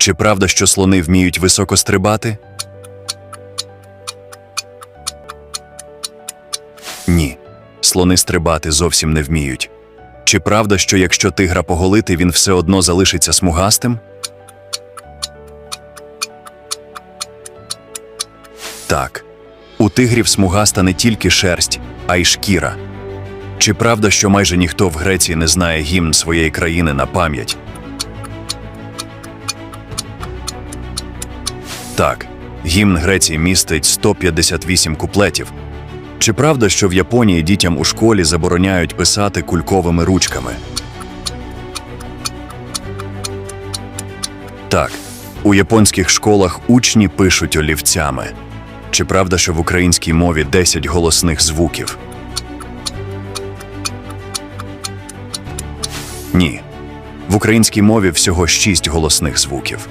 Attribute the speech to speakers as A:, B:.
A: Чи правда, що слони вміють високо стрибати? Ні. Слони стрибати зовсім не вміють. Чи правда, що якщо тигра поголити, він все одно залишиться смугастим? Так. У тигрів смугаста не тільки шерсть, а й шкіра. Чи правда, що майже ніхто в Греції не знає гімн своєї країни на пам'ять? Так, гімн Греції містить 158 куплетів. Чи правда, що в Японії дітям у школі забороняють писати кульковими ручками? Так, у японських школах учні пишуть олівцями. Чи правда, що в українській мові 10 голосних звуків? Ні. В українській мові всього 6 голосних звуків.